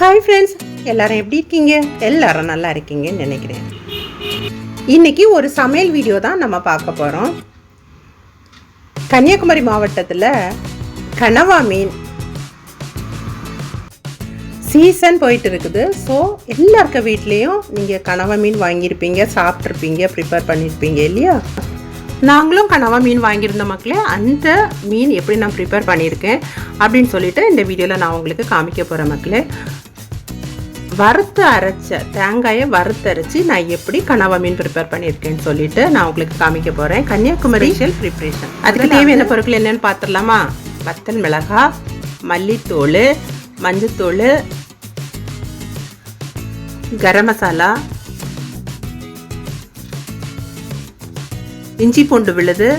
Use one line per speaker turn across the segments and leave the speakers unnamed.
Hi friends எல்லாரும் எப்படி இருக்கீங்க? எல்லாரும் நல்லா இருக்கீங்கன்னு நினைக்கிறேன். இன்றைக்கி ஒரு சமையல் வீடியோ தான் நம்ம பார்க்க போகிறோம் கன்னியாகுமரி மாவட்டத்தில் கனவா மீன் சீசன் போயிட்டு இருக்குது. ஸோ எல்லாருக்க வீட்லேயும் நீங்கள் கனவா மீன் வாங்கியிருப்பீங்க சாப்பிட்ருப்பீங்க ப்ரிப்பேர் பண்ணியிருப்பீங்க இல்லையா? நாங்களும் கனவா மீன் வாங்கியிருந்த மக்களே அந்த மீன் எப்படி நான் ப்ரிப்பேர் பண்ணியிருக்கேன் அப்படின்னு சொல்லிட்டு இந்த வீடியோவில் நான் உங்களுக்கு காமிக்க போகிறேன் மக்களே. வறுத்து அரைச்ச தேங்காயை வறுத்து அரைச்சி நான் எப்படி கனவா மீன் ப்ரிப்பேர் பண்ணியிருக்கேன்னு சொல்லிட்டு நான் உங்களுக்கு காமிக்க போகிறேன் கன்னியாகுமரி ஷெல் ப்ரிப்ரேஷன் அதுக்கு தேவையான பொருட்கள் என்னென்னு பார்த்துடலாமா? வத்தல் மிளகாய் மல்லித்தூள் மஞ்சத்தூள் கரம் மசாலா இஞ்சி பூண்டு விழுது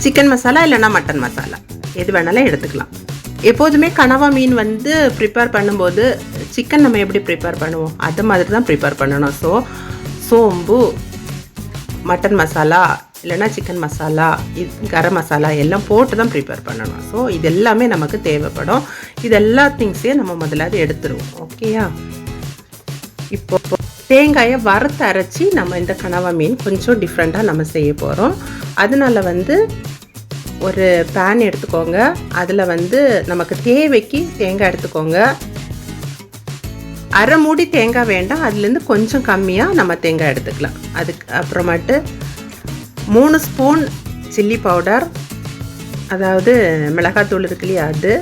சிக்கன் மசாலா இல்லைன்னா மட்டன் மசாலா. எது வேணாலும் எடுத்துக்கலாம். எப்போதுமே கனவா மீன் வந்து ப்ரிப்பேர் பண்ணும்போது சிக்கன் நம்ம எப்படி ப்ரிப்பேர் பண்ணுவோம்? அது மாதிரி தான் ப்ரிப்பேர் பண்ணணும். ஸோ சோம்பு மட்டன் மசாலா இல்லைன்னா சிக்கன் மசாலா இது கரம் மசாலா எல்லாம் போட்டு தான் ப்ரிப்பேர் பண்ணணும். ஸோ இது எல்லாமே நமக்கு தேவைப்படும். இது எல்லா திங்ஸையும் நம்ம முதலாவது எடுத்துருவோம். ஓகேயா இப்போ தேங்காயை வறுத்து அரைச்சி நம்ம இந்த கனவா மீன் கொஞ்சம் டிஃப்ரெண்ட்டாக நம்ம செய்ய போகிறோம் அதனால வந்து ஒரு பேன் எடுத்துக்கோங்க. அதில் வந்து நமக்கு தேவைக்கு தேங்காய் எடுத்துக்கோங்க. அரை மூடி தேங்காய் வேண்டாம். அதுலேருந்து கொஞ்சம் கம்மியாக நம்ம தேங்காய் எடுத்துக்கலாம். அதுக்கு அப்புறமேட்டு மூணு ஸ்பூன் சில்லி பவுடர் அதாவது மிளகாத்தூள் இருக்கு இல்லையா அது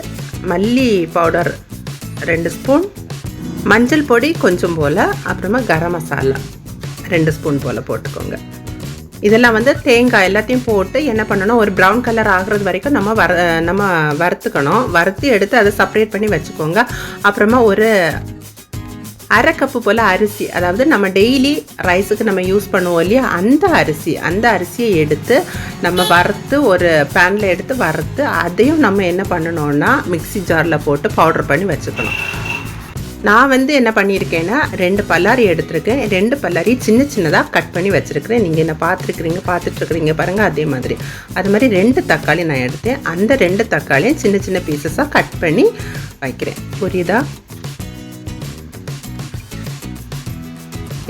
மல்லி பவுடர் ரெண்டு ஸ்பூன் மஞ்சள் பொடி கொஞ்சம் போல் அப்புறமா கரம் மசாலா ரெண்டு ஸ்பூன் போல் போட்டுக்கோங்க. இதெல்லாம் வந்து தேங்காய் எல்லாத்தையும் போட்டு என்ன பண்ணணும் ஒரு ப்ரௌன் கலர் ஆகிறது வரைக்கும் நம்ம வர நம்ம வறுத்துக்கணும். வறுத்து எடுத்து அதை செப்பரேட் பண்ணி வச்சுக்கோங்க. அப்புறமா ஒரு அரை கப்பு போல் அரிசி அதாவது நம்ம டெய்லி ரைஸுக்கு நம்ம யூஸ் பண்ணுவோம் இல்லையா? அந்த அரிசி அந்த அரிசியை எடுத்து நம்ம வறுத்து ஒரு பேனில் எடுத்து வறுத்து அதையும் நம்ம என்ன பண்ணணும்னா மிக்ஸி ஜாரில் போட்டு பவுடர் பண்ணி வச்சுக்கணும். நான் வந்து என்ன பண்ணியிருக்கேன்னா ரெண்டு பல்லாரி எடுத்திருக்கேன். ரெண்டு பல்லாரி சின்ன சின்னதாக கட் பண்ணி வச்சுருக்கிறேன். நீங்கள் என்ன பார்த்துருக்குறீங்க பார்த்துட்ருக்குறீங்க பாருங்கள் அதே மாதிரி. அது மாதிரி ரெண்டு தக்காளி நான் எடுத்தேன். அந்த ரெண்டு தக்காளியும் சின்ன சின்ன பீசஸாக கட் பண்ணி வைக்கிறேன். புரியுதா?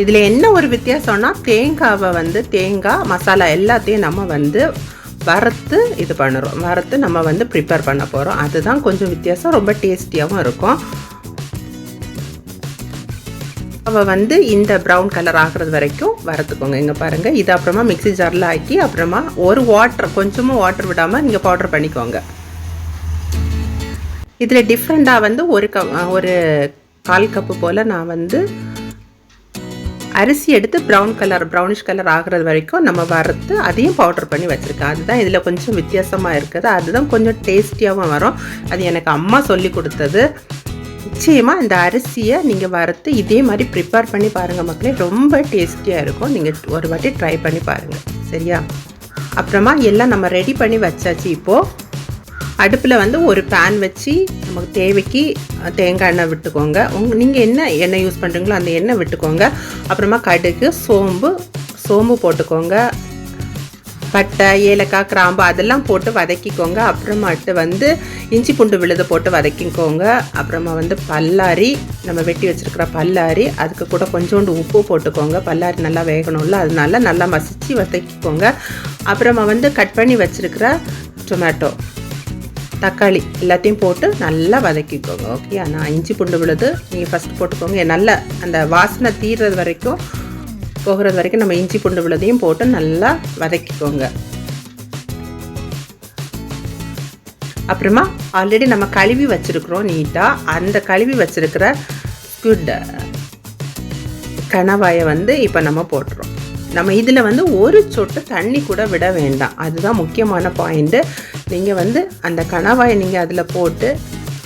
இதில் என்ன ஒரு வித்தியாசம்னா தேங்காவை வந்து தேங்காய் மசாலா எல்லாத்தையும் நம்ம வந்து வறுத்து இது பண்ணுறோம். வறுத்து நம்ம வந்து ப்ரிப்பேர் பண்ண போகிறோம் அதுதான் கொஞ்சம் வித்தியாசம். ரொம்ப டேஸ்டியாகவும் இருக்கும். அவள் வந்து இந்த ப்ரௌன் கலர் ஆகிறது வரைக்கும் வறுத்துக்கோங்க. இங்கே பாருங்கள் இது அப்புறமா மிக்ஸி ஜாரில் ஆக்கி அப்புறமா ஒரு வாட்டர் கொஞ்சமும் வாட்டர் விடாமல் நீங்கள் பவுடர் பண்ணிக்கோங்க. இதில் டிஃப்ரெண்ட்டாக வந்து ஒரு க ஒரு கால் கப்பு போல் நான் வந்து அரிசி எடுத்து ப்ரௌன் கலர் ப்ரௌனிஷ் கலர் ஆகிறது வரைக்கும் நம்ம வறுத்து அதையும் பவுடர் பண்ணி வச்சுருக்கேன். அதுதான் இதில் கொஞ்சம் வித்தியாசமாக இருக்குது. அதுதான் கொஞ்சம் டேஸ்டியாகவும் வரும். அது எனக்கு அம்மா சொல்லி கொடுத்தது. நிச்சயமாக இந்த அரிசியை நீங்கள் வறுத்து இதே மாதிரி ப்ரிப்பேர் பண்ணி பாருங்கள் மக்களே. ரொம்ப டேஸ்டியாக இருக்கும். நீங்கள் ஒரு வாட்டி ட்ரை பண்ணி பாருங்கள் சரியா? அப்புறமா எல்லாம் நம்ம ரெடி பண்ணி வச்சாச்சு இப்போது அடுப்பில் வந்து ஒரு பேன் வச்சு நமக்கு தேவைக்கு தேங்காய் எண்ணெய் விட்டுக்கோங்க. உங் நீங்கள் என்ன எண்ணெய் யூஸ் பண்ணுறீங்களோ அந்த எண்ணெய் விட்டுக்கோங்க. அப்புறமா கடுகு சோம்பு சோம்பு போட்டுக்கோங்க. பட்டை ஏலக்காய் கிராம்பு அதெல்லாம் போட்டு வதக்கிக்கோங்க. அப்புறமாட்டு வந்து இஞ்சி பூண்டு விழுது போட்டு வதக்கிக்கோங்க. அப்புறமா வந்து பல்லாரி நம்ம வெட்டி வச்சுருக்கிற பல்லாரி அதுக்கு கூட கொஞ்சோண்டு உப்பு போட்டுக்கோங்க. பல்லாரி நல்லா வேகணும்ல அதனால நல்லா மசித்து வதக்கிக்கோங்க. அப்புறமா வந்து கட் பண்ணி வச்சுருக்கிற டொமேட்டோ தக்காளி எல்லாத்தையும் போட்டு நல்லா வதக்கிக்கோங்க ஓகே நான் இஞ்சி பூண்டு விழுது நீங்கள் ஃபஸ்ட் போட்டுக்கோங்க. நல்லா அந்த வாசனை தீர்றது வரைக்கும் போகிறது வரைக்கும் நம்ம இஞ்சி பூண்டு விழுதையும் போட்டு நல்லா வதக்கிக்கோங்க. அப்புறமா ஆல்ரெடி நம்ம கழுவி வச்சுருக்குறோம் நீட்டாக அந்த கழுவி வச்சுருக்கிற ஸ்குட் கணவாயை வந்து இப்போ நம்ம போட்டுறோம். நம்ம இதில் வந்து ஒரு சொட்டு தண்ணி கூட விட வேண்டாம். அதுதான் முக்கியமான பாயிண்ட்டு நீங்கள் வந்து அந்த கணவாயை நீங்கள் அதில் போட்டு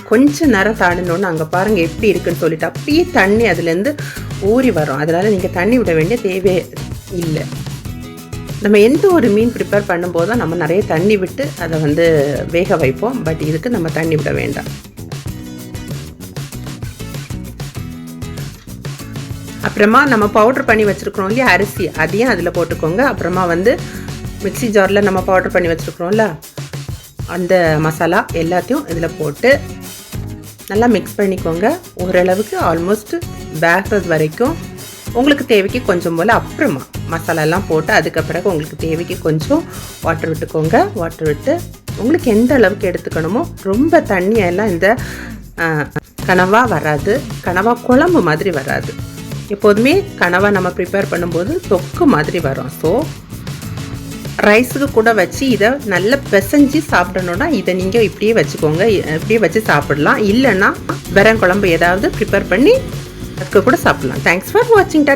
கொஞ்ச நேரம் தாண்டினோன்னு அங்கே பாருங்கள் எப்படி இருக்குன்னு சொல்லிட்டு அப்படியே தண்ணி அதுலேருந்து ஊறி வரும். அதனால் நீங்கள் தண்ணி விட வேண்டிய தேவை இல்லை. நம்ம எந்த ஒரு மீன் ப்ரிப்பேர் பண்ணும்போது தான் நம்ம நிறைய தண்ணி விட்டு அதை வந்து வேக வைப்போம். பட் இதுக்கு நம்ம தண்ணி விட வேண்டாம். அப்புறமா நம்ம பவுடர் பண்ணி வச்சுருக்குறோம் இல்லையா? அரிசி அதையும் அதில் போட்டுக்கோங்க. அப்புறமா வந்து மிக்சி ஜாரில் நம்ம பவுடர் பண்ணி வச்சுருக்குறோம்ல? அந்த மசாலா எல்லாத்தையும் இதில் போட்டு நல்லா மிக்ஸ் பண்ணிக்கோங்க. ஓரளவுக்கு ஆல்மோஸ்ட் வேகிறது வரைக்கும் உங்களுக்கு தேவைக்கு கொஞ்சம் போல் அப்புறமா மசாலாலாம் போட்டு அதுக்கு பிறகு உங்களுக்கு தேவைக்கு கொஞ்சம் வாட்டர் விட்டுக்கோங்க. வாட்டர் விட்டு உங்களுக்கு எந்த அளவுக்கு எடுத்துக்கணுமோ ரொம்ப தண்ணியெல்லாம் இந்த கனவா வராது. கனவா குழம்பு மாதிரி வராது. எப்போதுமே கனவா நம்ம ப்ரிப்பேர் பண்ணும்போது தொக்கு மாதிரி வரும். ஸோ ரைஸுக்கு கூட வச்சு இதை நல்லா பிசைஞ்சு சாப்பிடணுன்னா இதை நீங்கள் இப்படியே வச்சுக்கோங்க. இப்படியே வச்சு சாப்பிடலாம். இல்லைன்னா வெறங்குழம்பு ஏதாவது ப்ரிப்பேர் பண்ணி அதுக்கு கூட சாப்பிடலாம். தேங்க்ஸ் ஃபார் வாட்சிங் டா